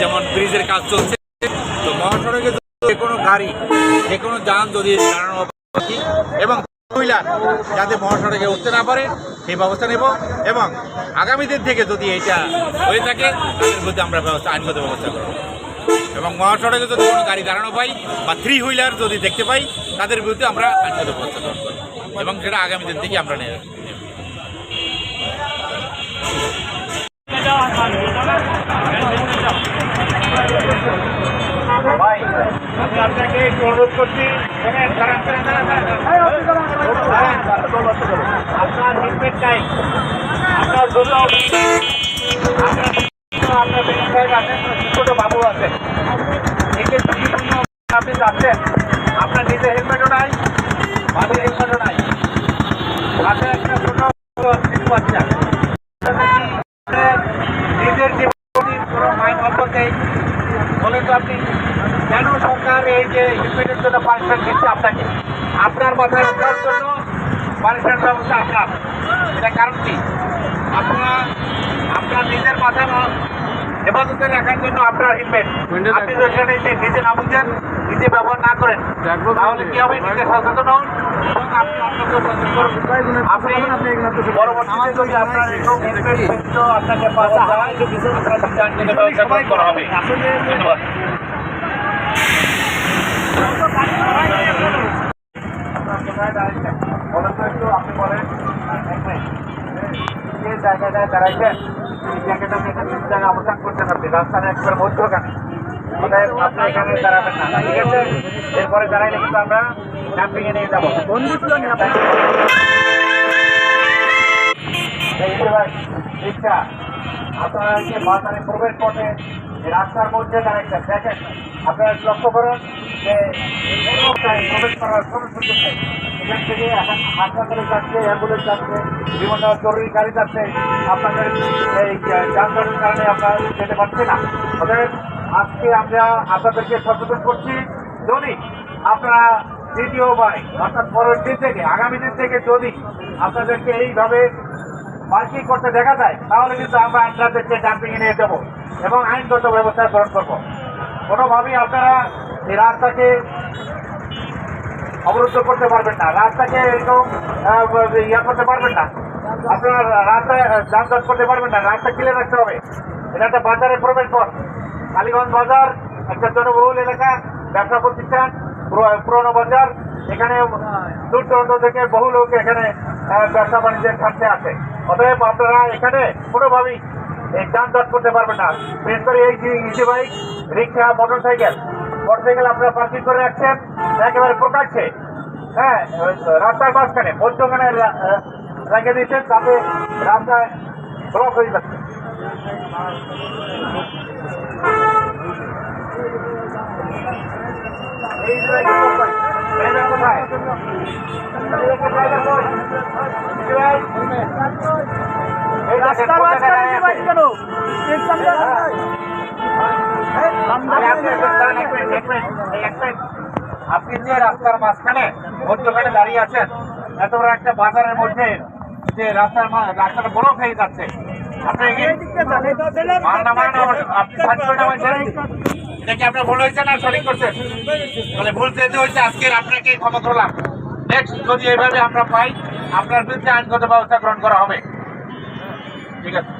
যেমন ব্রিজের কাজ চলছে, তো মহাসড়কে যে কোনো গাড়ি, যে কোনো যান যদি দাঁড়ানো এবং মহিলা যাতে মহাসড়কে উঠতে না পারে, সেই ব্যবস্থা নেব, এবং আগামী দিন থেকে যদি এটা হয়ে থাকে, তাদের বিরুদ্ধে আমরা ব্যবস্থা, আইনগত ব্যবস্থা করব। এবং মহাসড়কে যদি কোনো গাড়ি দাঁড়ানো পাই, বা থ্রি হুইলার যদি দেখতে পাই, তাদের বিরুদ্ধে আমরা আইনগত ব্যবস্থা করব, এবং সেটা আগামী দিন থেকে আমরা নেব। আপনাকে একটু অনুরোধ করছি আপনার হেলমেট নাই। আপনার জন্য আপনার সাহেব আছেন ছোট বাবু আছে একে আপনি যাচ্ছেন আপনার নিজের হেলমেটও নাই বাবুর হেলমেটও নাই। হাতে একটা ছোট বাচ্চা নিজের যে কোনো মাইন অল্প নেই বলেন তো আপনি কেন সরকার এই যে হেলমেটের জন্য পানিশমেন্ট দিচ্ছে আপনাকে। আপনার মাথায় ওঠার জন্য পানিশমেন্ট ব্যবস্থা আপনার। এটা কারণ কি? আপনার আপনার নিজের মাথা হেফাজতে রাখার জন্য আপনার হেলমেট আপনি এসে নিজে না বুঝেন নিজে ব্যবহার না করেন তাহলে কি হবে? নিজে সচেতন হন এবং আপনি অন্যকে সচেতন করুন আপনি পরবর্তীতে যদি আপনার এরকম হেলমেট আপনাকে পাওয়া আপনার ব্যবস্থা করা হবে। ধন্যবাদ আপনার কোথায় দাঁড়িয়েছেন? বলেন তো একটু, আপনি বলেন। এক মিনিট। যে জায়গাটায় দাঁড়াইছেন, এই জায়গাটা জায়গায় অবস্থান করছেন আপনি, রাস্তার একবার মধ্যখানে। অতএব আপনি এখানে দাঁড়াবেন না, ঠিক আছে? এরপরে দাঁড়াইলে কিন্তু আমরা camping নিয়ে যাব। রিক্সা, আপনারা যে বাজারে প্রবেশ পথে রাস্তার মধ্যে দাঁড়াইছেন দেখেন আপনারা লক্ষ্য করুন যে প্রবেশ করার কোনো সুযোগ নেই। এখান থেকে এখন হাসপাতালে যাচ্ছে, অ্যাম্বুলেন্স যাচ্ছে, বিভিন্ন জরুরি গাড়ি যাচ্ছে। আপনাদের এই যানজটের কারণে আপনারা যেতে পারছে না। অতএব আজকে আমরা আপনাদেরকে সচেতন করছি, যদি আপনারা দ্বিতীয়বারে, অর্থাৎ পরের দিন থেকে, আগামী দিন থেকে যদি আপনাদেরকে এইভাবে পার্কিং করতে দেখা যায়, তাহলে কিন্তু আমরা আপনাদেরকে ডাম্পিং নিয়ে দেবো এবং আইনগত ব্যবস্থা গ্রহণ করব। কোনোভাবেই আপনারা এই রাস্তাকে অবরুদ্ধ করতে পারবেন না, রাস্তাকে এরকম ইয়া করতে পারবেন না। আপনারা রাস্তায় যানজট করতে পারবেন না, রাস্তা ক্লিয়ার রাখতে হবে। এটা একটা বাজারের প্রবেশ পথ। কালীগঞ্জ বাজার, একটা জনবহুল এলাকা, ব্যবসা প্রতিষ্ঠান পুরো- পুরনো বাজার। এখানে দূর দূরান্ত থেকে বহু লোক এখানে ব্যবসা বাণিজ্যের স্বার্থে আসে। অতএব আপনারা এখানে কোনোভাবেই যানজট করতে পারবেন না। বিশেষ করে এই ইজি বাইক, রিক্সা মোটর সাইকেল মোটর সাইকেল আপনারা পার্কিং করে রাখছেন, একেবারে প্রকাশ্যে। হ্যাঁ রাস্তার মাঝখানে মধ্যখানে রেখে দিচ্ছেন তাতে রাস্তায় ব্লক হয়ে যাচ্ছে এই যে কোথায়? ড্রাইভার কোথায়? এই যে ড্রাইভার কই? Easy bike? এই দেখেন, কোথায় দাঁড়ায় আছে? আরে আপনি একটু দাঁড়ান, এক মিনিট, মিনিট, এই এক মিনিট। আপনি যে রাস্তার মাঝখানে মধ্যখানে দাঁড়িয়ে আছেন এত বড় একটা বাজারের মধ্যে যে রাস্তার রাস্তাটা বরফ হয়ে যাচ্ছে আপনার ভুল হয়েছে না সঠিক করছেন তাহলে ভুল যেতে হয়েছে, আজকের আপনাকে ক্ষমা করলাম। যদি এইভাবে আমরা পাই, আপনার বিরুদ্ধে আইনগত ব্যবস্থা গ্রহণ করা হবে। ঠিক আছে।